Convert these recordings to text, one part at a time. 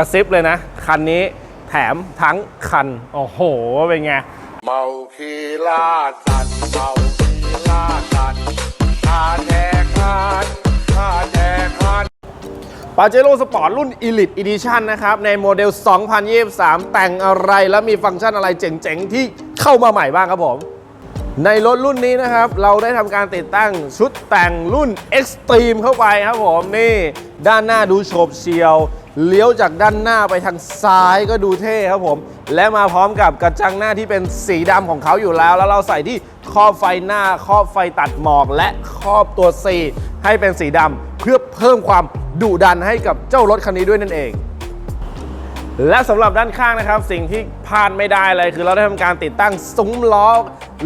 กระซิบเลยนะ คันนี้แถมทั้งคัน โอ้โห เป็นไง เมาคีล่าสัตว์เมาคีล่าสัตว์ข้าแทคานข้าแทคานปาเจโร่สปอร์ตรุ่น Elite Edition นะครับ ในโมเดล 2023 แต่งอะไรและมีฟังก์ชันอะไรเจ๋งๆ ที่เข้ามาใหม่บ้างครับผม ในรถรุ่นนี้นะครับ เราได้ทำการติดตั้งชุดแต่งรุ่น Extreme เข้าไปครับผมนี่ ด้านหน้าดูโฉบเฉียว เลี้ยวจากด้านหน้าไปทางซ้ายก็ดูเท่ครับผม และมาพร้อมกับกระจังหน้าที่เป็นสีดำของเขาอยู่แล้ว แล้วเราใส่ที่ครอบไฟหน้าครอบไฟตัดหมอกและครอบตัว C ให้เป็นสีดำเพื่อเพิ่มความดุดันให้กับเจ้ารถคันนี้ด้วยนั่นเองและสำหรับด้านข้างนะครับ สิ่งที่พลาดไม่ได้เลยคือเราได้ทำการติดตั้งซุ้มล้อ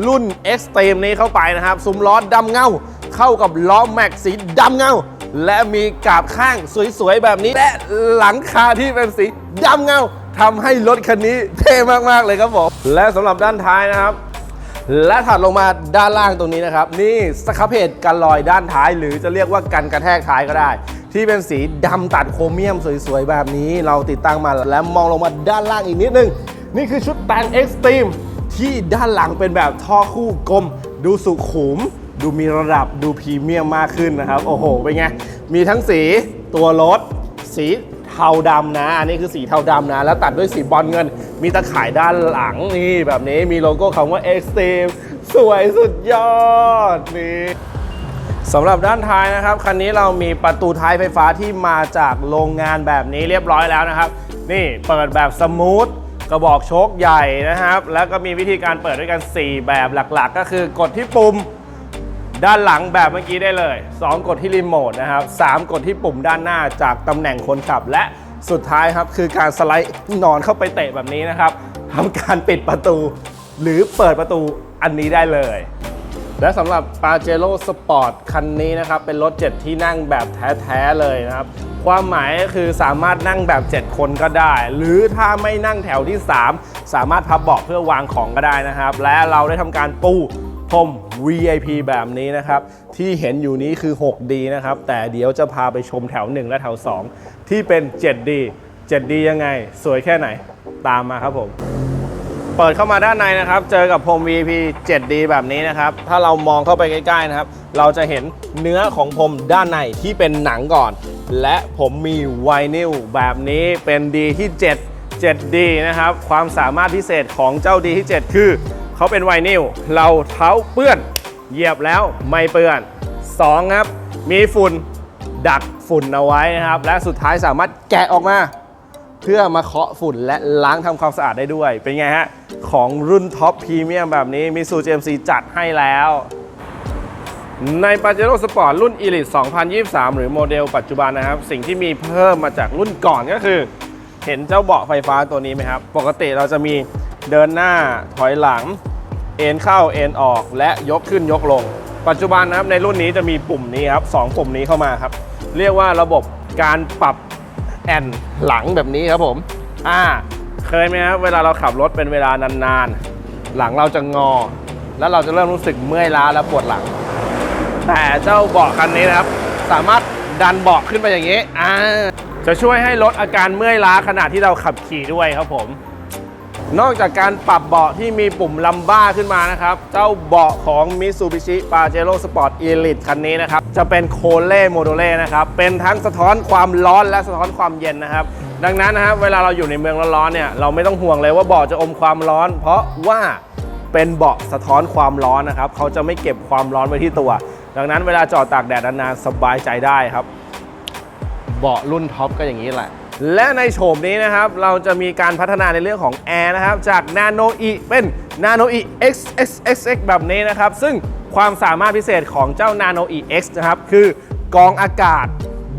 รุ่น Extreme นี้เข้าไปนะครับ ซุ้มล้อดำเงา เข้ากับล้อแม็กสีดำเงา และมีกาบข้างสวยๆ แบบนี้ และหลังคาที่เป็นสีดำเงาทำให้รถคันนี้เท่มากๆเลยครับผม และสำหรับด้านท้ายนะครับและถัดลงมาด้านล่างตรงนี้นะครับ นี่สครับเพจกันลอยด้านท้าย หรือจะเรียกว่ากันกระแทกท้ายก็ได้ ที่เป็นสีดำตัดโครเมียมสวยๆ แบบนี้ เราติดตั้งมาแล้วมองลงมาด้านล่างอีกนิดนึง นี่คือชุดแต่งเอ็กซ์ตรีม ที่ด้านหลังเป็นแบบท่อคู่กลม ดูสุขุม ดูมีระดับดูพรีเมียมมากขึ้นนะครับ โอ้โห เป็นไง มีทั้งสีตัวรถ สีเทาดำนะ อันนี้คือสีเทาดำนะ แล้วตัดด้วยสีบอลเงิน มีตะข่ายด้านหลังนี่แบบนี้มีโลโก้คำว่า Extreme สวยสุดยอดนี่สำหรับด้านท้ายนะครับ คันนี้เรามีประตูท้ายไฟฟ้าที่มาจากโรงงานแบบนี้เรียบร้อยแล้วนะครับ นี่เปิดแบบสมูท กระบอกโชคใหญ่นะครับ แล้วก็มีวิธีการเปิดด้วยกัน 4 แบบหลักๆ ก็คือกดที่ปุ่มด้านหลังแบบเมื่อกี้ได้เลย 2 กดที่รีโมทนะครับ 3 กดที่ปุ่มด้านหน้าจากตำแหน่งคนขับ และสุดท้ายครับคือการสไลด์นอนเข้าไปเตะแบบนี้นะครับทำการปิดประตู หรือเปิดประตูอันนี้ได้เลย และสำหรับ p a j e r o Sport คันนี้นะครับ เป็นรถ 7 ที่นั่งแบบแท้ ๆ เลยนะครับ ความหมายก็คือสามารถนั่งแบบ 7 คนก็ได้ หรือถ้าไม่นั่งแถวที่ 3 สามารถพับเบาะเพื่อวางของก็ได้นะครับ และเราได้ทำการปูพรม VIP แบบนี้นะครับ ที่เห็นอยู่นี้คือ 6D นะครับ แต่เดี๋ยวจะพาไปชมแถว 1 และแถว 2 ที่เป็น 7D 7D ยังไง สวยแค่ไหนตามมาครับผม เปิดเข้ามาด้านในนะครับ เจอกับพรม VP 7D แบบนี้นะครับ ถ้าเรามองเข้าไปใกล้ๆนะครับ เราจะเห็นเนื้อของพรมด้านในที่เป็นหนังก่อน และผมมีไวนิลแบบนี้เป็น D ที่ 7 7D นะครับ ความสามารถพิเศษของเจ้า D ที่ 7 คือ เขาเป็นไวนิลเราเท้าเปื้อน เหยียบแล้วไม่เปื้อน 2 ครับ มีฝุ่นดักฝุ่นเอาไว้นะครับ และสุดท้ายสามารถแกะออกมา เพื่อมาเคาะฝุ่นและล้างทำความสะอาดได้ด้วย เป็นไงฮะ ของรุ่นท็อปพรีเมียมแบบนี้มิซู GMC จัดให้แล้ว ใน p a j e r o Sport รุ่น Elite 2023 หรือโมเดลปัจจุบันนะครับ สิ่งที่มีเพิ่มมาจากรุ่นก่อนก็คือ เห็นเจ้าเบาะไฟฟ้าตัวนี้ไหมครับ ปกติเราจะมีเดินหน้าถอยหลัง เอ็นเข้าเอ็นออกและยกขึ้นยกลง ปัจจุบันนะครับในรุ่นนี้จะมีปุ่มนี้ครับสองปุ่มนี้เข้ามาครับ เรียกว่าระบบการปรับ แอนหลังแบบนี้ครับผม อ่า เคยไหมครับเวลาเราขับรถเป็นเวลานานๆ หลังเราจะงอ แล้วเราจะเริ่มรู้สึกเมื่อยล้าและปวดหลัง แต่เจ้าเบาะคันนี้นะครับ สามารถดันเบาะขึ้นไปอย่างนี้ อ่า จะช่วยให้ลดอาการเมื่อยล้าขณะที่เราขับขี่ด้วยครับผม นอกจากการปรับเบาะที่มีปุ่มลัมบ้าขึ้นมานะครับ เจ้าเบาะของ Mitsubishi Pajero Sport Elite คันนี้นะครับ จะเป็นโคเล่โมดูเล่นะครับ เป็นทั้งสะท้อนความร้อนและสะท้อนความเย็นนะครับ ดังนั้นนะครับเวลาเราอยู่ในเมืองร้อนๆเนี่ยเราไม่ต้องห่วงเลยว่าเบาะจะอมความร้อน เพราะว่าเป็นเบาะสะท้อนความร้อนนะครับ เขาจะไม่เก็บความร้อนไว้ที่ตัว ดังนั้นเวลาจอดตากแดดนานๆสบายใจได้ครับ เบาะรุ่นท็อปก็อย่างนี้แหละ และในโฉมนี้นะครับ เราจะมีการพัฒนาในเรื่องของแอร์นะครับ จาก Nano E เป็น Nano E X X X X แบบนี้นะครับ ซึ่งความสามารถพิเศษของเจ้า Nano E X นะครับ คือกองอากาศ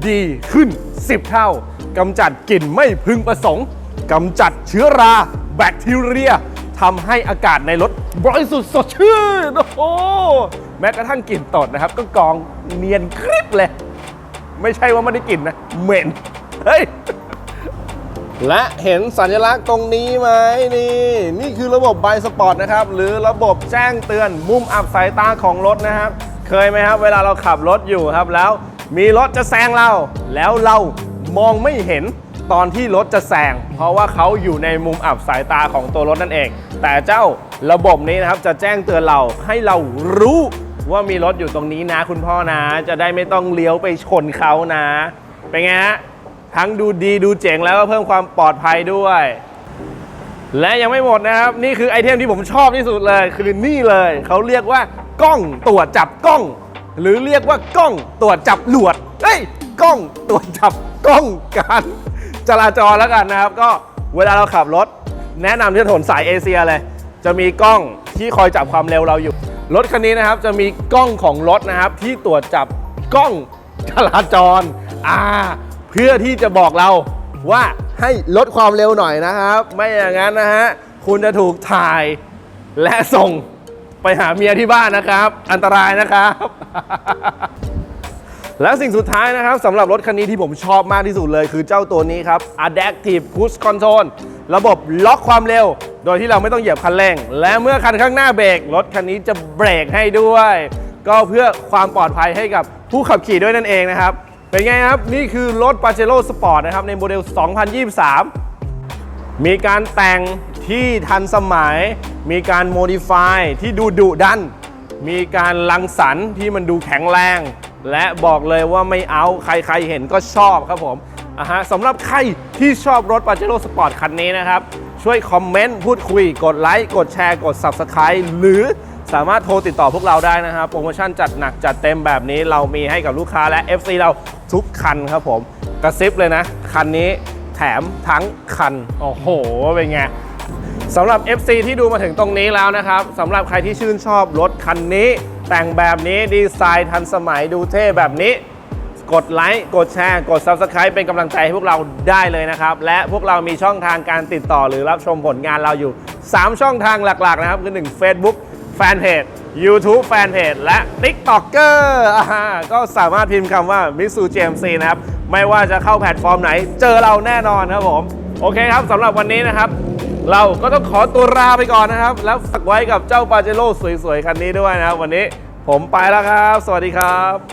ดีขึ้น 10 เท่ากำจัดกลิ่นไม่พึงประสงค์กำจัดเชื้อราแบคทีเรียทำให้อากาศในรถบริสุทธิ์สดชื่นโอ้โหแม้กระทั่งกลิ่นตดนะครับ ก็กองเนียนกริบเลย ไม่ใช่ว่าไม่ได้กลิ่นนะเหม็นเฮ้ย และเห็นสัญลักษณ์ตรงนี้ไหมนี่ นี่คือระบบไบสปอร์ตนะครับ หรือระบบแจ้งเตือนมุมอับสายตาของรถนะครับ เคยไหมครับ เวลาเราขับรถอยู่ครับ แล้วมีรถจะแซงเรา แล้วเรามองไม่เห็นตอนที่รถจะแซงเพราะว่าเขาอยู่ในมุมอับสายตาของตัวรถนั่นเอง แต่เจ้าระบบนี้นะครับจะแจ้งเตือนเราให้เรารู้ว่ามีรถอยู่ตรงนี้นะคุณพ่อนะ จะได้ไม่ต้องเลี้ยวไปชนเขานะ เป็นไงฮะ ทั้งดูดีดูเจ๋งแล้วก็เพิ่มความปลอดภัยด้วย และยังไม่หมดนะครับ นี่คือไอเทมที่ผมชอบที่สุดเลย คือนี่เลยเขาเรียกว่ากล้องตรวจจับกล้อง หรือเรียกว่ากล้องตรวจจับหลวดเฮ้ยกล้องตรวจจับกล้องการจราจรแล้วกันนะครับ ก็เวลาเราขับรถ แนะนำที่ถนนสายเอเชียเลย จะมีกล้องที่คอยจับความเร็วเราอยู่ รถคันนี้นะครับจะมีกล้องของรถนะครับที่ตรวจจับกล้องจราจร อ่า เพื่อที่จะบอกเราว่าให้ลดความเร็วหน่อยนะครับ ไม่อย่างนั้นนะฮะ คุณจะถูกถ่ายและส่งไปหาเมียที่บ้านนะครับ อันตรายนะครับ และสิ่งสุดท้ายนะครับสำหรับรถคันนี้ที่ผมชอบมากที่สุดเลยคือเจ้าตัวนี้ครับ Adaptive Cruise Control ระบบล็อกความเร็ว โดยที่เราไม่ต้องเหยียบคันเร่ง และเมื่อคันข้างหน้าเบรกรถคันนี้จะเบรกให้ด้วย ก็เพื่อความปลอดภัยให้กับผู้ขับขี่ด้วยนั่นเองนะครับ เป็นไงครับ นี่คือรถ Pajero Sport นะครับ ในโมเดล 2023 มีการแต่งที่ทันสมัย มีการโมดิฟายที่ดูดุดัน มีการลังสรรค์ที่มันดูแข็งแรง และบอกเลยว่าไม่เอาใครๆเห็นก็ชอบครับผมอะฮะสำหรับใครที่ชอบรถ Pajero Sport คันนี้นะครับ ช่วยคอมเมนต์ พูดคุย กดไลค์ กดแชร์ กด Subscribe หรือสามารถโทรติดต่อพวกเราได้นะครับ โปรโมชั่นจัดหนักจัดเต็มแบบนี้เรามีให้กับลูกค้าและ FC เรา ทุกคันครับผม กระซิบเลยนะ คันนี้แถมทั้งคัน โอ้โห เป็นไงสำหรับ FC ที่ดูมาถึงตรงนี้แล้วนะครับสำหรับใครที่ชื่นชอบรถคันนี้ แต่งแบบนี้ดีไซน์ทันสมัยดูเท่แบบนี้ กดไลค์กดแชร์ กด Subscribe เป็นกำลังใจให้พวกเราได้เลยนะครับ และพวกเรามีช่องทางการติดต่อหรือรับชมผลงานเราอยู่ 3 ช่องทางหลักๆนะครับ คือ 1 Facebook แฟนเพจ YouTube แฟนเพจและ TikToker อ่าก็สามารถพิมพ์คำว่า Mitsu GMC นะครับ ไม่ว่าจะเข้าแพลตฟอร์มไหน เจอเราแน่นอนครับผม โอเคครับสำหรับวันนี้นะครับ เราก็ต้องขอตัวลาไปก่อนนะครับ แล้วฝากไว้กับเจ้าปาเจโร่สวยๆ คันนี้ด้วยนะครับ วันนี้ผมไปแล้วครับ สวัสดีครับ